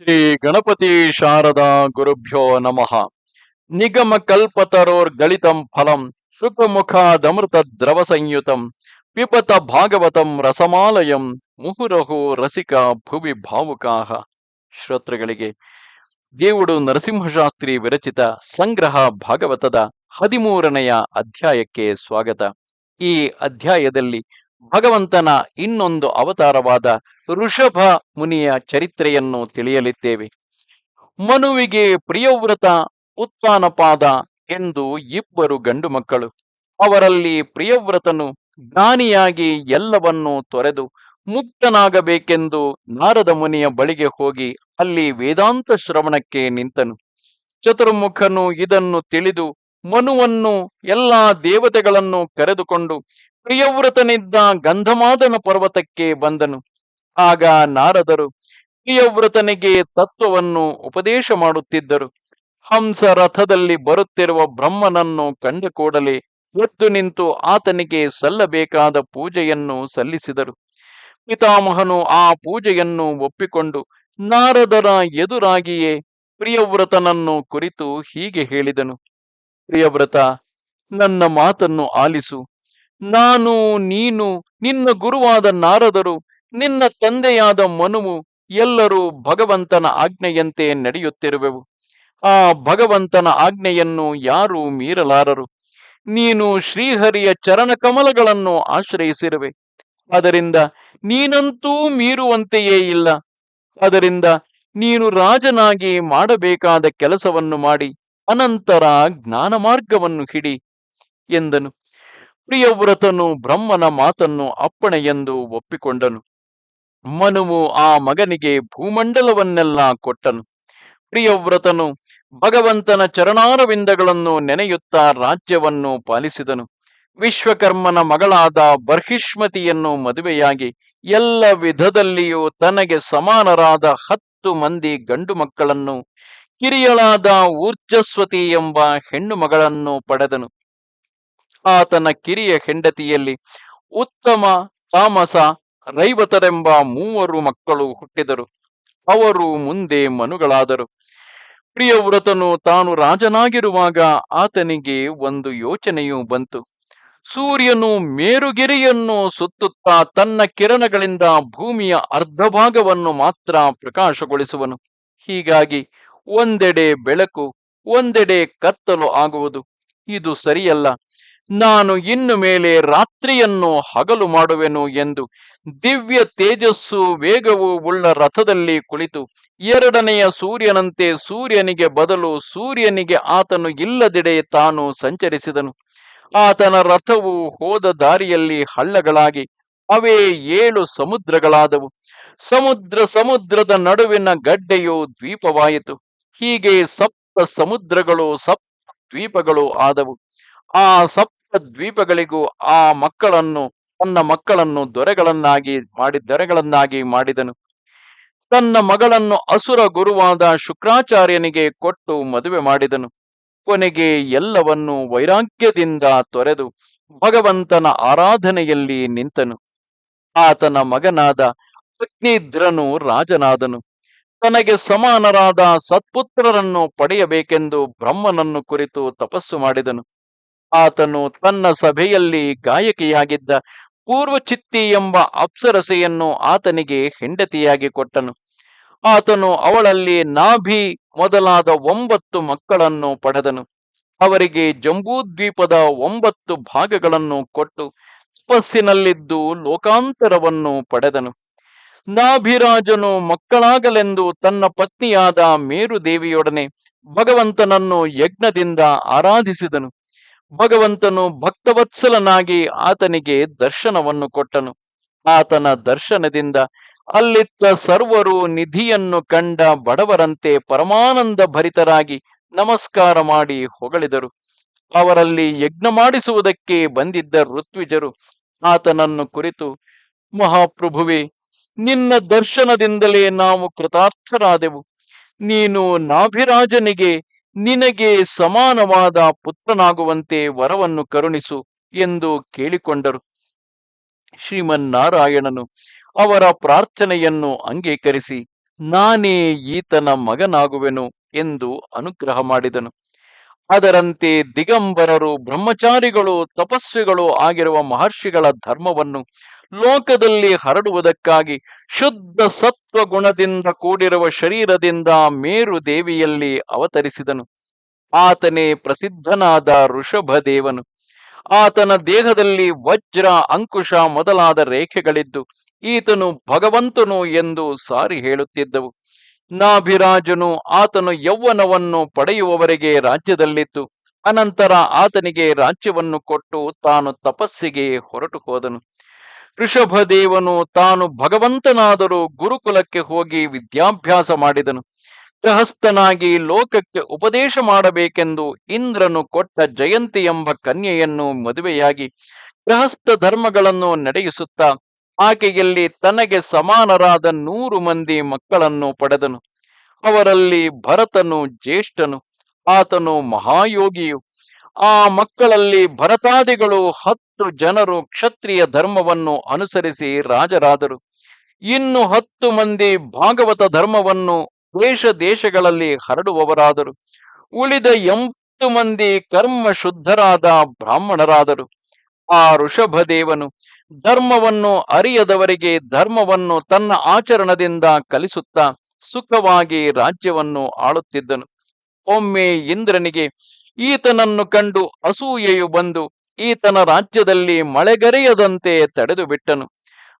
ಶ್ರೀ ಗಣಪತಿ ಶಾರದಾ ಗುರುಭ್ಯೋ ನಮಃ. ನಿಗಮ ಕಲ್ಪತರೋರ್ ಗಳಿತಂ ಫಲಂ ಸುಖಮುಖಾದಮೃತ ದ್ರವ ಸಂಯುತಂ ಪಿಪತ ಭಾಗವತಂ ರಸಮಾಲಯಂ, ಮುಹುರಹು ರಸಿಕ ಭುವಿ ಭಾವುಕಾಹ. ಶ್ರೋತೃಗಳಿಗೆ, ದೇವುಡು ನರಸಿಂಹಶಾಸ್ತ್ರಿ ವಿರಚಿತ ಸಂಗ್ರಹ ಭಾಗವತದ ಹದಿಮೂರನೆಯ ಅಧ್ಯಾಯಕ್ಕೆ ಸ್ವಾಗತ. ಈ ಅಧ್ಯಾಯದಲ್ಲಿ ಭಗವಂತನ ಇನ್ನೊಂದು ಅವತಾರವಾದ ಋಷಭ ಮುನಿಯ ಚರಿತ್ರೆಯನ್ನು ತಿಳಿಯಲಿದ್ದೇವೆ. ಮನುವಿಗೆ ಪ್ರಿಯವ್ರತ ಉತ್ಪಾನಪಾದ ಎಂದು ಇಬ್ಬರು ಗಂಡು ಮಕ್ಕಳು. ಅವರಲ್ಲಿ ಪ್ರಿಯವ್ರತನು ಜ್ಞಾನಿಯಾಗಿ ಎಲ್ಲವನ್ನೂ ತೊರೆದು ಮುಕ್ತನಾಗಬೇಕೆಂದು ನಾರದ ಮುನಿಯ ಬಳಿಗೆ ಹೋಗಿ ಅಲ್ಲಿ ವೇದಾಂತ ಶ್ರವಣಕ್ಕೆ ನಿಂತನು. ಚತುರ್ಮುಖನು ಇದನ್ನು ತಿಳಿದು ಮನುವನ್ನು ಎಲ್ಲಾ ದೇವತೆಗಳನ್ನು ಕರೆದುಕೊಂಡು ಪ್ರಿಯವ್ರತನಿದ್ದ ಗಂಧಮಾದನ ಪರ್ವತಕ್ಕೆ ಬಂದನು. ಆಗ ನಾರದರು ಪ್ರಿಯವ್ರತನಿಗೆ ತತ್ವವನ್ನು ಉಪದೇಶ ಮಾಡುತ್ತಿದ್ದರು. ಹಂಸ ರಥದಲ್ಲಿ ಬರುತ್ತಿರುವ ಬ್ರಹ್ಮನನ್ನು ಕಂಡ ಕೂಡಲೇ ಎದ್ದು ನಿಂತು ಆತನಿಗೆ ಸಲ್ಲಬೇಕಾದ ಪೂಜೆಯನ್ನು ಸಲ್ಲಿಸಿದರು. ಪಿತಾಮಹನು ಆ ಪೂಜೆಯನ್ನು ಒಪ್ಪಿಕೊಂಡು ನಾರದರ ಎದುರಾಗಿಯೇ ಪ್ರಿಯವ್ರತನನ್ನು ಕುರಿತು ಹೀಗೆ ಹೇಳಿದನು. ಪ್ರಿಯವ್ರತ, ನನ್ನ ಮಾತನ್ನು ಆಲಿಸು. ನಾನು, ನೀನು, ನಿನ್ನ ಗುರುವಾದ ನಾರದರು, ನಿನ್ನ ತಂದೆಯಾದ ಮನುವು, ಎಲ್ಲರೂ ಭಗವಂತನ ಆಜ್ಞೆಯಂತೆ ನಡೆಯುತ್ತಿರುವೆವು. ಆ ಭಗವಂತನ ಆಜ್ಞೆಯನ್ನು ಯಾರೂ ಮೀರಲಾರರು. ನೀನು ಶ್ರೀಹರಿಯ ಚರಣ ಕಮಲಗಳನ್ನು ಆಶ್ರಯಿಸಿರುವೆ. ಅದರಿಂದ ನೀನಂತೂ ಮೀರುವಂತೆಯೇ ಇಲ್ಲ. ಅದರಿಂದ ನೀನು ರಾಜನಾಗಿ ಮಾಡಬೇಕಾದ ಕೆಲಸವನ್ನು ಮಾಡಿ, ಅನಂತರ ಜ್ಞಾನ ಮಾರ್ಗವನ್ನು ಹಿಡಿ ಎಂದನು. ಪ್ರಿಯವ್ರತನು ಬ್ರಹ್ಮನ ಮಾತನ್ನು ಅಪ್ಪಣೆ ಎಂದು ಒಪ್ಪಿಕೊಂಡನು. ಮನುವು ಆ ಮಗನಿಗೆ ಭೂಮಂಡಲವನ್ನೆಲ್ಲ ಕೊಟ್ಟನು. ಪ್ರಿಯವ್ರತನು ಭಗವಂತನ ಚರಣಾರವಿಂದಗಳನ್ನು ನೆನೆಯುತ್ತಾ ರಾಜ್ಯವನ್ನು ಪಾಲಿಸಿದನು. ವಿಶ್ವಕರ್ಮನ ಮಗಳಾದ ಬರ್ಹಿಷ್ಮತಿಯನ್ನು ಮದುವೆಯಾಗಿ ಎಲ್ಲ ವಿಧದಲ್ಲಿಯೂ ತನಗೆ ಸಮಾನರಾದ ಹತ್ತು ಮಂದಿ ಗಂಡು ಮಕ್ಕಳನ್ನು ಕಿರಿಯಳಾದ ಊರ್ಜಸ್ವತಿ ಎಂಬ ಹೆಣ್ಣು ಮಗಳನ್ನು ಪಡೆದನು. ಆತನ ಕಿರಿಯ ಹೆಂಡತಿಯಲ್ಲಿ ಉತ್ತಮ ತಾಮಸ ರೈವತರೆಂಬ ಮೂವರು ಮಕ್ಕಳು ಹುಟ್ಟಿದರು. ಅವರು ಮುಂದೆ ಮನುಗಳಾದರು. ಪ್ರಿಯವ್ರತನು ತಾನು ರಾಜನಾಗಿರುವಾಗ ಆತನಿಗೆ ಒಂದು ಯೋಚನೆಯೂ ಬಂತು. ಸೂರ್ಯನು ಮೇರುಗಿರಿಯನ್ನು ಸುತ್ತುತ್ತಾ ತನ್ನ ಕಿರಣಗಳಿಂದ ಭೂಮಿಯ ಅರ್ಧ ಭಾಗವನ್ನು ಮಾತ್ರ ಪ್ರಕಾಶಗೊಳಿಸುವನು. ಹೀಗಾಗಿ ಒಂದೆಡೆ ಬೆಳಕು, ಒಂದೆಡೆ ಕತ್ತಲು ಆಗುವುದು. ಇದು ಸರಿಯಲ್ಲ. ನಾನು ಇನ್ನು ಮೇಲೆ ರಾತ್ರಿಯನ್ನು ಹಗಲು ಮಾಡುವೆನು ಎಂದು ದಿವ್ಯ ತೇಜಸ್ಸು ವೇಗವು ಉಳ್ಳ ರಥದಲ್ಲಿ ಕುಳಿತು ಎರಡನೆಯ ಸೂರ್ಯನಂತೆ ಸೂರ್ಯನಿಗೆ ಬದಲು ಸೂರ್ಯನಿಗೆ ಆತನು ಇಲ್ಲದೆಡೆ ತಾನು ಸಂಚರಿಸಿದನು. ಆತನ ರಥವು ಹೋದ ದಾರಿಯಲ್ಲಿ ಹಳ್ಳಗಳಾಗಿ ಅವೇ ಏಳು ಸಮುದ್ರಗಳಾದವು. ಸಮುದ್ರ ಸಮುದ್ರದ ನಡುವಿನ ಗಡ್ಡೆಯು ದ್ವೀಪವಾಯಿತು. ಹೀಗೆ ಸಪ್ತ ಸಮುದ್ರಗಳು ಸಪ್ತ ದ್ವೀಪಗಳು ಆದವು. ಆ ಸಪ್ತ ದ್ವೀಪಗಳಿಗೂ ಆ ಮಕ್ಕಳನ್ನು, ತನ್ನ ಮಕ್ಕಳನ್ನು ದೊರೆಗಳನ್ನಾಗಿ ಮಾಡಿ, ದೊರೆಗಳನ್ನಾಗಿ ಮಾಡಿದನು. ತನ್ನ ಮಗಳನ್ನು ಅಸುರ ಗುರುವಾದ ಶುಕ್ರಾಚಾರ್ಯನಿಗೆ ಕೊಟ್ಟು ಮದುವೆ ಮಾಡಿದನು. ಕೊನೆಗೆ ಎಲ್ಲವನ್ನು ವೈರಾಗ್ಯದಿಂದ ತೊರೆದು ಭಗವಂತನ ಆರಾಧನೆಯಲ್ಲಿ ನಿಂತನು. ಆತನ ಮಗನಾದ ಅಗ್ನಿಧ್ರನು ರಾಜನಾದನು. ತನಗೆ ಸಮಾನರಾದ ಸತ್ಪುತ್ರರನ್ನು ಪಡೆಯಬೇಕೆಂದು ಬ್ರಹ್ಮನನ್ನು ಕುರಿತು ತಪಸ್ಸು ಮಾಡಿದನು. ಆತನು ತನ್ನ ಸಭೆಯಲ್ಲಿ ಗಾಯಕಿಯಾಗಿದ್ದ ಪೂರ್ವಚಿತ್ತಿ ಎಂಬ ಅಪ್ಸರಸೆಯನ್ನು ಆತನಿಗೆ ಹೆಂಡತಿಯಾಗಿ ಕೊಟ್ಟನು. ಆತನು ಅವಳಲ್ಲಿ ನಾಭಿ ಮೊದಲಾದ ಒಂಬತ್ತು ಮಕ್ಕಳನ್ನು ಪಡೆದನು. ಅವರಿಗೆ ಜಂಬೂದ್ವೀಪದ ಒಂಬತ್ತು ಭಾಗಗಳನ್ನು ಕೊಟ್ಟು ತಪಸ್ಸಿನಲ್ಲಿದ್ದು ಲೋಕಾಂತರವನ್ನು ಪಡೆದನು. ನಾಭಿರಾಜನು ಮಕ್ಕಳಾಗಲೆಂದು ತನ್ನ ಪತ್ನಿಯಾದ ಮೇರುದೇವಿಯೊಡನೆ ಭಗವಂತನನ್ನು ಯಜ್ಞದಿಂದ ಆರಾಧಿಸಿದನು. ಭಗವಂತನು ಭಕ್ತವತ್ಸಲನಾಗಿ ಆತನಿಗೆ ದರ್ಶನವನ್ನು ಕೊಟ್ಟನು. ಆತನ ದರ್ಶನದಿಂದ ಅಲ್ಲಿತ್ತ ಸರ್ವರು ನಿಧಿಯನ್ನು ಕಂಡ ಬಡವರಂತೆ ಪರಮಾನಂದ ಭರಿತರಾಗಿ ನಮಸ್ಕಾರ ಮಾಡಿ ಹೊಗಳಿದರು. ಅವರಲ್ಲಿ ಯಜ್ಞ ಮಾಡಿಸುವುದಕ್ಕೆ ಬಂದಿದ್ದ ಋತ್ವಿಜರು ಆತನನ್ನು ಕುರಿತು, ಮಹಾಪ್ರಭುವೆ, ನಿನ್ನ ದರ್ಶನದಿಂದಲೇ ನಾವು ಕೃತಾರ್ಥರಾದೆವು. ನೀನು ನಾಭಿರಾಜನಿಗೆ ನಿನಗೆ ಸಮಾನವಾದ ಪುತ್ರನಾಗುವಂತೆ ವರವನ್ನು ಕರುಣಿಸು ಎಂದು ಕೇಳಿಕೊಂಡರು. ಶ್ರೀಮನ್ನಾರಾಯಣನು ಅವರ ಪ್ರಾರ್ಥನೆಯನ್ನು ಅಂಗೀಕರಿಸಿ, ನಾನೇ ಈತನ ಮಗನಾಗುವೆನು ಎಂದು ಅನುಗ್ರಹ ಮಾಡಿದನು. ಅದರಂತೆ ದಿಗಂಬರರು, ಬ್ರಹ್ಮಚಾರಿಗಳು, ತಪಸ್ವಿಗಳು ಆಗಿರುವ ಮಹರ್ಷಿಗಳ ಧರ್ಮವನ್ನು ಲೋಕದಲ್ಲಿ ಹರಡುವುದಕ್ಕಾಗಿ ಶುದ್ಧ ಸತ್ವ ಗುಣದಿಂದ ಕೂಡಿರುವ ಶರೀರದಿಂದ ಮೇರು ದೇವಿಯಲ್ಲಿ ಅವತರಿಸಿದನು. ಆತನೇ ಪ್ರಸಿದ್ಧನಾದ ಋಷಭದೇವನು. ಆತನ ದೇಹದಲ್ಲಿ ವಜ್ರ ಅಂಕುಶ ಮೊದಲಾದ ರೇಖೆಗಳಿದ್ದು, ಈತನು ಭಗವಂತನು ಎಂದು ಸಾರಿ ಹೇಳುತ್ತಿದ್ದವು. ನಾಭಿರಾಜನು ಆತನು ಯೌವನವನ್ನು ಪಡೆಯುವವರೆಗೆ ರಾಜ್ಯದಲ್ಲಿತ್ತು. ಅನಂತರ ಆತನಿಗೆ ರಾಜ್ಯವನ್ನು ಕೊಟ್ಟು ತಾನು ತಪಸ್ಸಿಗೆ ಹೊರಟು ಹೋದನು ಋಷಭದೇವನು ತಾನು ಭಗವಂತನಾದರೂ ಗುರುಕುಲಕ್ಕೆ ಹೋಗಿ ವಿದ್ಯಾಭ್ಯಾಸ ಮಾಡಿದನು. ಗೃಹಸ್ಥನಾಗಿ ಲೋಕಕ್ಕೆ ಉಪದೇಶ ಮಾಡಬೇಕೆಂದು ಇಂದ್ರನು ಕೊಟ್ಟ ಜಯಂತಿ ಎಂಬ ಕನ್ಯೆಯನ್ನು ಮದುವೆಯಾಗಿ ಗೃಹಸ್ಥ ಧರ್ಮಗಳನ್ನು ನಡೆಯಿಸುತ್ತಾ ಆಕೆಯಲ್ಲಿ ತನಗೆ ಸಮಾನರಾದ ನೂರು ಮಂದಿ ಮಕ್ಕಳನ್ನು ಪಡೆದನು. ಅವರಲ್ಲಿ ಭರತನು ಜ್ಯೇಷ್ಠನು. ಆತನು ಮಹಾಯೋಗಿಯು. ಆ ಮಕ್ಕಳಲ್ಲಿ ಭರತಾದಿಗಳು ಹತ್ತು ಜನರು ಕ್ಷತ್ರಿಯ ಧರ್ಮವನ್ನು ಅನುಸರಿಸಿ ರಾಜರಾದರು. ಇನ್ನು ಹತ್ತು ಮಂದಿ ಭಾಗವತ ಧರ್ಮವನ್ನು ದೇಶ ದೇಶಗಳಲ್ಲಿ ಹರಡುವವರಾದರು. ಉಳಿದ ಎಂಟು ಮಂದಿ ಕರ್ಮ ಶುದ್ಧರಾದ ಬ್ರಾಹ್ಮಣರಾದರು. ಆ ಋಷಭದೇವನು ಧರ್ಮವನ್ನು ಅರಿಯದವರಿಗೆ ಧರ್ಮವನ್ನು ತನ್ನ ಆಚರಣದಿಂದ ಕಲಿಸುತ್ತಾ ಸುಖವಾಗಿ ರಾಜ್ಯವನ್ನು ಆಳುತ್ತಿದ್ದನು. ಒಮ್ಮೆ ಇಂದ್ರನಿಗೆ ಈತನನ್ನು ಕಂಡು ಅಸೂಯೆಯು ಬಂದು ಈತನ ರಾಜ್ಯದಲ್ಲಿ ಮಳೆಗರೆಯದಂತೆ ತಡೆದು ಬಿಟ್ಟನು.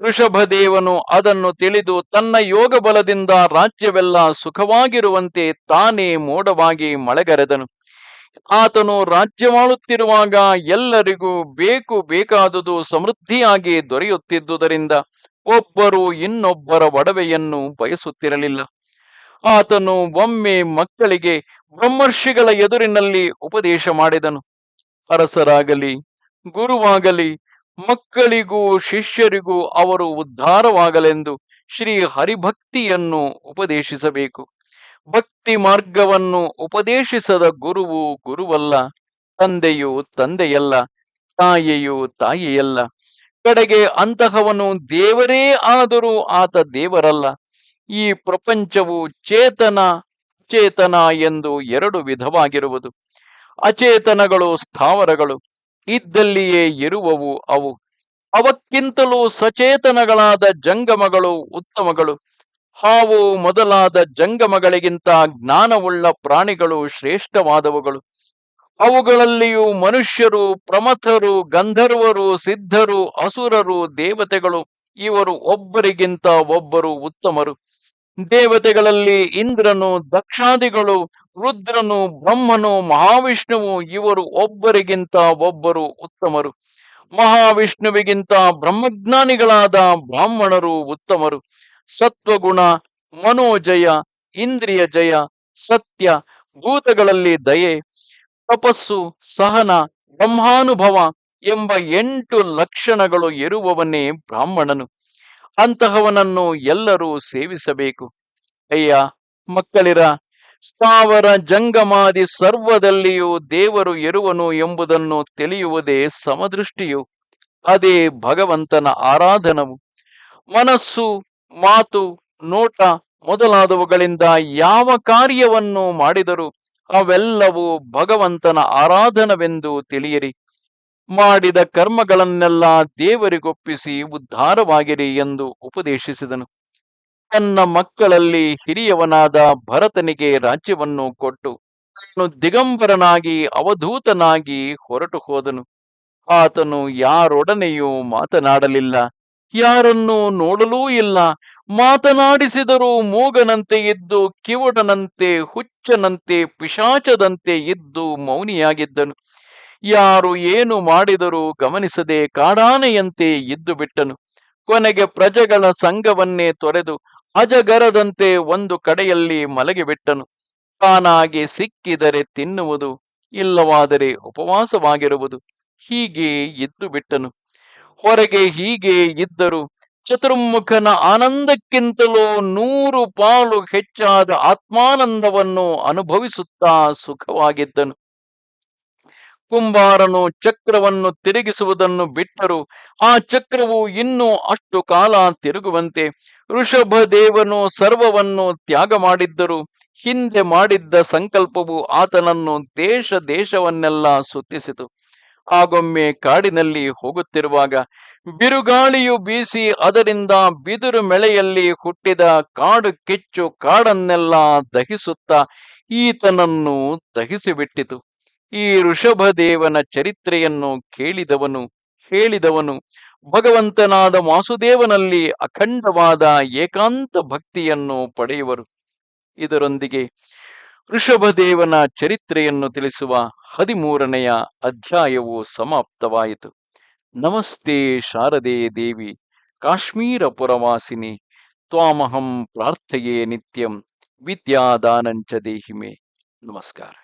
ಋಷಭದೇವನು ಅದನ್ನು ತಿಳಿದು ತನ್ನ ಯೋಗ ಬಲದಿಂದ ರಾಜ್ಯವೆಲ್ಲ ಸುಖವಾಗಿರುವಂತೆ ತಾನೇ ಮೋಡವಾಗಿ ಮಳೆಗರೆದನು ಆತನು ರಾಜ್ಯವಾಳುತ್ತಿರುವಾಗ ಎಲ್ಲರಿಗೂ ಬೇಕು ಬೇಕಾದುದು ಸಮೃದ್ಧಿಯಾಗಿ ದೊರೆಯುತ್ತಿದ್ದುದರಿಂದ ಒಬ್ಬರು ಇನ್ನೊಬ್ಬರ ಒಡವೆಯನ್ನು ಬಯಸುತ್ತಿರಲಿಲ್ಲ. ಆತನು ಒಮ್ಮೆ ಮಕ್ಕಳಿಗೆ ಬ್ರಹ್ಮರ್ಷಿಗಳ ಎದುರಿನಲ್ಲಿ ಉಪದೇಶ ಮಾಡಿದನು. ಅರಸರಾಗಲಿ, ಗುರುವಾಗಲಿ, ಮಕ್ಕಳಿಗೂ ಶಿಷ್ಯರಿಗೂ ಅವರು ಉದ್ಧಾರವಾಗಲೆಂದು ಶ್ರೀ ಹರಿಭಕ್ತಿಯನ್ನು ಉಪದೇಶಿಸಬೇಕು. ಭಕ್ತಿ ಮಾರ್ಗವನ್ನು ಉಪದೇಶಿಸದ ಗುರುವು ಗುರುವಲ್ಲ, ತಂದೆಯು ತಂದೆಯಲ್ಲ, ತಾಯಿಯು ತಾಯಿಯಲ್ಲ. ಕಡೆಗೆ ಅಂತಹವನು ದೇವರೇ ಆದರೂ ಆತ ದೇವರಲ್ಲ. ಈ ಪ್ರಪಂಚವು ಚೇತನ ಚೇತನ ಎಂದು ಎರಡು ವಿಧವಾಗಿರುವುದು. ಅಚೇತನಗಳು ಸ್ಥಾವರಗಳು, ಇದ್ದಲ್ಲಿಯೇ ಇರುವವು ಅವು. ಅವಕ್ಕಿಂತಲೂ ಸಚೇತನಗಳಾದ ಜಂಗಮಗಳು ಉತ್ತಮಗಳು. ಹಾವು ಮೊದಲಾದ ಜಂಗಮಗಳಿಗಿಂತ ಜ್ಞಾನವುಳ್ಳ ಪ್ರಾಣಿಗಳು ಶ್ರೇಷ್ಠವಾದವುಗಳು. ಅವುಗಳಲ್ಲಿಯೂ ಮನುಷ್ಯರು, ಪ್ರಮಥರು, ಗಂಧರ್ವರು, ಸಿದ್ಧರು, ಅಸುರರು, ದೇವತೆಗಳು, ಇವರು ಒಬ್ಬರಿಗಿಂತ ಒಬ್ಬರು ಉತ್ತಮರು. ದೇವತೆಗಳಲ್ಲಿ ಇಂದ್ರನು, ದಕ್ಷಾದಿಗಳು, ರುದ್ರನು, ಬ್ರಹ್ಮನು, ಮಹಾವಿಷ್ಣುವು ಇವರು ಒಬ್ಬರಿಗಿಂತ ಒಬ್ಬರು ಉತ್ತಮರು. ಮಹಾವಿಷ್ಣುವಿಗಿಂತ ಬ್ರಹ್ಮಜ್ಞಾನಿಗಳಾದ ಬ್ರಾಹ್ಮಣರು ಉತ್ತಮರು. ಸತ್ವಗುಣ, ಮನೋಜಯ, ಇಂದ್ರಿಯ ಜಯ, ಸತ್ಯ, ಭೂತಗಳಲ್ಲಿ ದಯೆ, ತಪಸ್ಸು, ಸಹನ, ಬ್ರಹ್ಮಾನುಭವ ಎಂಬ ಎಂಟು ಲಕ್ಷಣಗಳು ಇರುವವನೇ ಬ್ರಾಹ್ಮಣನು. ಅಂತಹವನನ್ನು ಎಲ್ಲರೂ ಸೇವಿಸಬೇಕು. ಅಯ್ಯ, ಮಕ್ಕಳಿರ, ಸ್ಥಾವರ ಜಂಗಮಾದಿ ಸರ್ವದಲ್ಲಿಯೂ ದೇವರು ಇರುವನು ಎಂಬುದನ್ನು ತಿಳಿಯುವುದೇ ಸಮದೃಷ್ಟಿಯು. ಅದೇ ಭಗವಂತನ ಆರಾಧನವು. ಮನಸ್ಸು, ಮಾತು, ನೋಟ ಮೊದಲಾದವುಗಳಿಂದ ಯಾವ ಕಾರ್ಯವನ್ನು ಮಾಡಿದರೂ ಅವೆಲ್ಲವೂ ಭಗವಂತನ ಆರಾಧನವೆಂದು ತಿಳಿಯಿರಿ. ಮಾಡಿದ ಕರ್ಮಗಳನ್ನೆಲ್ಲ ದೇವರಿಗೊಪ್ಪಿಸಿ ಉದ್ಧಾರವಾಗಿರಿ ಎಂದು ಉಪದೇಶಿಸಿದನು. ತನ್ನ ಮಕ್ಕಳಲ್ಲಿ ಹಿರಿಯವನಾದ ಭರತನಿಗೆ ರಾಜ್ಯವನ್ನು ಕೊಟ್ಟು ದಿಗಂಬರನಾಗಿ ಅವಧೂತನಾಗಿ ಹೊರಟು ಹೋದನು. ಆತನು ಯಾರೊಡನೆಯೂ ಮಾತನಾಡಲಿಲ್ಲ. ಯಾರನ್ನು ನೋಡಲೂ ಇಲ್ಲ. ಮಾತನಾಡಿಸಿದರೂ ಮೂಗನಂತೆ ಇದ್ದು ಕಿವುಡನಂತೆ ಹುಚ್ಚನಂತೆ ಪಿಶಾಚದಂತೆ ಇದ್ದು ಮೌನಿಯಾಗಿದ್ದನು. ಯಾರು ಏನು ಮಾಡಿದರೂ ಗಮನಿಸದೆ ಕಾಡಾನೆಯಂತೆ ಇದ್ದು ಬಿಟ್ಟನು. ಕೊನೆಗೆ ಪ್ರಜೆಗಳ ಸಂಘವನ್ನೇ ತೊರೆದು ಅಜಗರದಂತೆ ಒಂದು ಕಡೆಯಲ್ಲಿ ಮಲಗಿಬಿಟ್ಟನು. ತಾನಾಗಿ ಸಿಕ್ಕಿದರೆ ತಿನ್ನುವುದು, ಇಲ್ಲವಾದರೆ ಉಪವಾಸವಾಗಿರುವುದು, ಹೀಗೆ ಇದ್ದು ಬಿಟ್ಟನು. ಹೊರಗೆ ಹೀಗೆ ಇದ್ದರು ಚತುರ್ಮುಖನ ಆನಂದಕ್ಕಿಂತಲೂ ನೂರು ಪಾಲು ಹೆಚ್ಚಾದ ಆತ್ಮಾನಂದವನ್ನು ಅನುಭವಿಸುತ್ತಾ ಸುಖವಾಗಿದ್ದನು. ಕುಂಬಾರನು ಚಕ್ರವನ್ನು ತಿರುಗಿಸುವುದನ್ನು ಬಿಟ್ಟರು. ಆ ಚಕ್ರವು ಇನ್ನೂ ಅಷ್ಟು ಕಾಲ ತಿರುಗುವಂತೆ ಋಷಭದೇವನು ಸರ್ವವನ್ನು ತ್ಯಾಗ ಮಾಡಿದ್ದರು. ಹಿಂದೆ ಮಾಡಿದ್ದ ಸಂಕಲ್ಪವು ಆತನನ್ನು ದೇಶ ದೇಶವನ್ನೆಲ್ಲ ಸುತ್ತಿಸಿತು. ಆಗೊಮ್ಮೆ ಕಾಡಿನಲ್ಲಿ ಹೋಗುತ್ತಿರುವಾಗ ಬಿರುಗಾಳಿಯು ಬೀಸಿ ಅದರಿಂದ ಬಿದಿರು ಮೆಳೆಯಲ್ಲಿ ಹುಟ್ಟಿದ ಕಾಡು ಕಿಚ್ಚು ಕಾಡನ್ನೆಲ್ಲ ದಹಿಸುತ್ತಾ ಈತನನ್ನು ದಹಿಸಿಬಿಟ್ಟಿತು. ಈ ಋಷಭದೇವನ ಚರಿತ್ರೆಯನ್ನು ಕೇಳಿದವನು, ಹೇಳಿದವನು, ಭಗವಂತನಾದ ವಾಸುದೇವನಲ್ಲಿ ಅಖಂಡವಾದ ಏಕಾಂತ ಭಕ್ತಿಯನ್ನು ಪಡೆಯುವರು. ಇದರೊಂದಿಗೆ ಋಷಭದೇವನ ಚರಿತ್ರೆಯನ್ನು ತಿಳಿಸುವ ಹದಿಮೂರನೆಯ ಅಧ್ಯಾಯವು ಸಮಾಪ್ತವಾಯಿತು. ನಮಸ್ತೆ ಶಾರದೆ ದೇವಿ ಕಾಶ್ಮೀರ ಪುರವಾಸಿನಿ ತ್ವಾಮಹಂ ಪ್ರಾರ್ಥಯೇ ನಿತ್ಯಂ, ವಿದ್ಯಾದಾನಂಚ ದೇಹಿಮೆ. ನಮಸ್ಕಾರ.